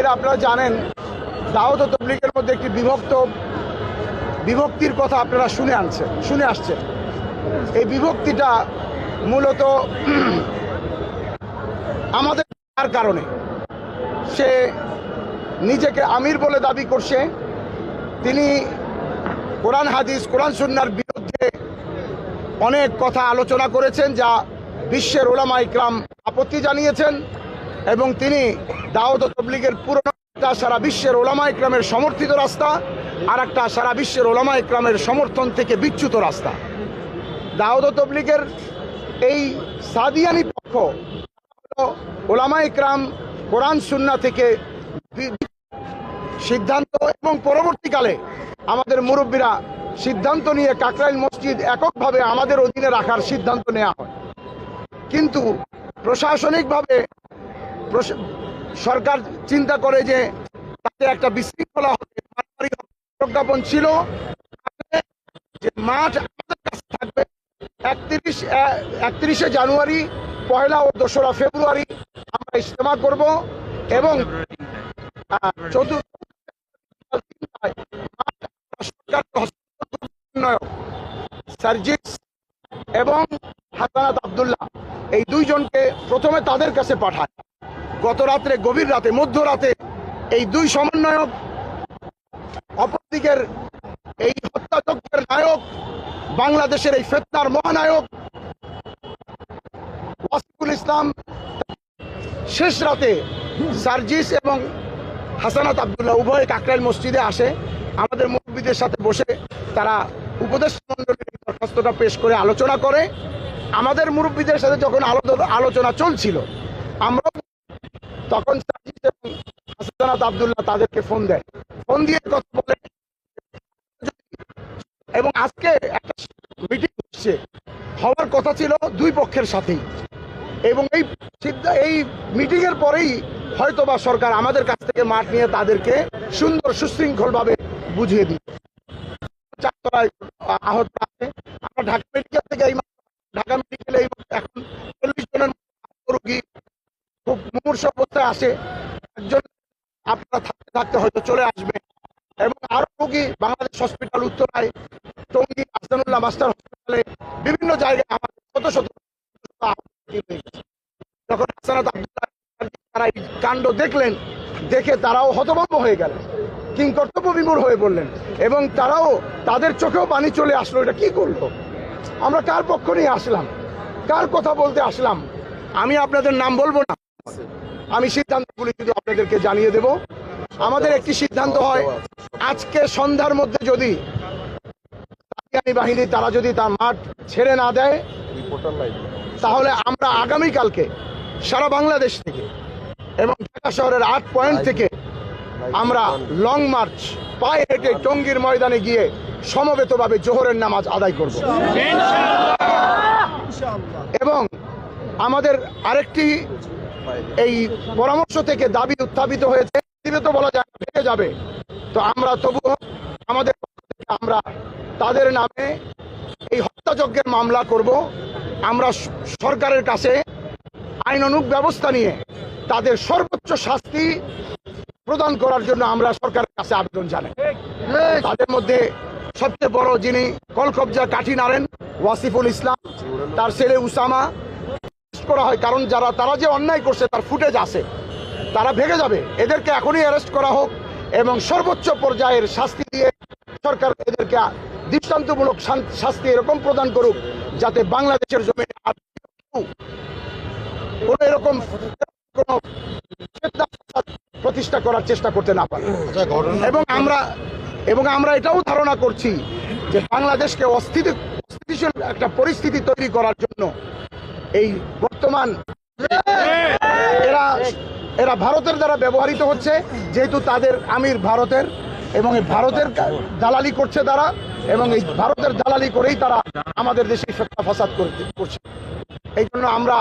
ভাইরা আপনারা জানেন, দাওয়াত ও তবলিগের মধ্যে একটি বিভক্ত, বিভক্তির কথা আপনারা শুনে আনছে, শুনে আসছেন এই বিভক্তিটা মূলত আমাদের তার কারণে। সে নিজেকে আমির বলে দাবি করছে। তিনি কোরআন হাদিস, কোরআন সুন্নার বিরুদ্ধে অনেক কথা আলোচনা করেছেন, যা বিশ্বের ওলামা ইকরাম আপত্তি জানিয়েছেন। এবং তিনি ও তবলিগের পুরনো একটা সারা বিশ্বের ওলামা ইকরামের সমর্থিত রাস্তা আর একটা সারা বিশ্বের ওলামা ইকরামের সমর্থন থেকে বিচ্যুত রাস্তা। দাউদ তবলিগের এই সাদিয়ানি পক্ষ ওলামা ইকরাম কোরআন সুন্না থেকে সিদ্ধান্ত এবং পরবর্তীকালে আমাদের মুরব্বীরা সিদ্ধান্ত নিয়ে কাকরাইল মসজিদ এককভাবে আমাদের অধীনে রাখার সিদ্ধান্ত নেওয়া হয়। কিন্তু প্রশাসনিকভাবে প্রশ- সরকার চিন্তা করে যে তাতে একটা বিশৃঙ্খলা হবে প্রজ্ঞাপন ছিল। যে মাঠ আমাদের কাছে থাকবে, একত্রিশ একত্রিশে জানুয়ারি, পয়লা ও দোসরা ফেব্রুয়ারি আমরা ইজতেমা করব এবং চতুর্থ সার্জিস এবং হাসানাত আবদুল্লাহ, এই দুইজনকে প্রথমে তাদের কাছে পাঠায়। গত রাত্রে গভীর রাতে, মধ্যরাতে এই দুই সমন্বয়ক, অপরদিকের এই হত্যাযজ্ঞের নায়ক, বাংলাদেশের এই ফেতনার মহানায়ক ওয়াসিফুল ইসলাম, শেষ রাতে সার্জিস এবং হাসানাত আবদুল্লাহ উভয় কাকরাইল মসজিদে আসে। আমাদের মুরব্বীদের সাথে বসে তারা উপদেশ মন্ডলীর দরখাস্তটা পেশ করে আলোচনা করে। আমাদের মুরব্বীদের সাথে যখন আলো- আলোচনা চলছিল, আমরাও তখন হাসানাত আবদুল্লাহ তাদেরকে ফোন দেয়। ফোন দিয়ে কথা বলে। এবং আজকে একটা মিটিং হচ্ছে। হওয়ার কথা ছিল দুই পক্ষের সাথেই। এবং এই সিদ্ধা- এই মিটিং এর পরেই হয়তোবা সরকার আমাদের কাছ থেকে মাঠ নিয়ে তাদেরকে সুন্দর সুশৃঙ্খল ভাবে বুঝিয়ে দিই চারতলায় আহত আছে আমরা ঢাকা মেডিকেল থেকে এই মাত্র- ঢাকা মেডিকেলে এই মাত্র এখন চল্লিশ জনের মতো রোগী খুব মুমূর্ষ আসে একজন আপনারা থাকতে থাকতে হয়তো চলে আসবে। এবং আরও রোগী বাংলাদেশ হসপিটাল, উত্তরায়, টঙ্গী আহসানুল্লাহ মাস্টার হসপিটালে বিভিন্ন জায়গায় আমাদের শত শত। যখন তারা কাণ্ড দেখলেন, দেখে তারাও হতভম্ব হয়ে গেলেন কিং কর্তব্য বিমূর হয়ে বললেন, এবং তারাও তাদের চোখেও পানি চলে আসলো, এটা কি করল? আমরা কার পক্ষ নিয়ে আসলাম? কার কথা বলতে আসলাম? আমি আপনাদের নাম বলব না। আমি সিদ্ধান্তগুলি শুধু আপনাদেরকে জানিয়ে দেব। আমাদের একটি সিদ্ধান্ত হয় আজকে সন্ধ্যার মধ্যে যদি বাহিনী তারা যদি তার মাঠ ছেড়ে না দেয় তাহলে আমরা আগামীকালকে সারা বাংলাদেশ থেকে এবং ঢাকা শহরের আট পয়েন্ট থেকে আমরা লং মার্চ পায়ে হেঁটে টঙ্গীর ময়দানে গিয়ে সমবেতভাবে জোহরের নামাজ আদায় করব। এবং আমাদের আরেকটি এই পরামর্শ থেকে দাবি উত্থাপিত হয়েছে। তো বলা যায় ভেঙে যাবে। তো আমরা তবুও আমাদের আমরা তাদের নামে এই হত্যাযজ্ঞের মামলা করব। আমরা সরকারের কাছে আইনানুগ ব্যবস্থা নিয়ে তাদের সর্বোচ্চ শাস্তি প্রদান করার জন্য আমরা সরকারের কাছে আবেদন জানাই। তাদের মধ্যে সবচেয়ে বড় যিনি কলকবজা কাঠি নারেন, ওয়াসিফুল ইসলাম, তার ছেলে উসামা করা হয় কারণ যারা তারা যে অন্যায় করছে তার ফুটেজ আছে। তারা ভেঙে যাবে। এদেরকে এখনই অ্যারেস্ট করা হোক এবং সর্বোচ্চ পর্যায়ের শাস্তি দিয়ে সরকার এদেরকে দৃষ্টান্তমূলক শাস্তি এরকম প্রদান করুক যাতে বাংলাদেশের জমিনে আর কোনো এরকম কোনো প্রতিষ্ঠা করার চেষ্টা করতে না পারে। এবং আমরা এবং আমরা এটাও ধারণা করছি যে বাংলাদেশকে অস্থিতি অস্থিতিশীল একটা পরিস্থিতি তৈরি করার জন্য এই বর্তমান এরা এরা ভারতের দ্বারা ব্যবহৃত হচ্ছে, যেহেতু তাদের আমির ভারতের, এবং এই ভারতের দালালি করছে তারা, এবং এই ভারতের দালালি করেই তারা আমাদের দেশে সত্তা ফাসাদ করছে। এই জন্য আমরা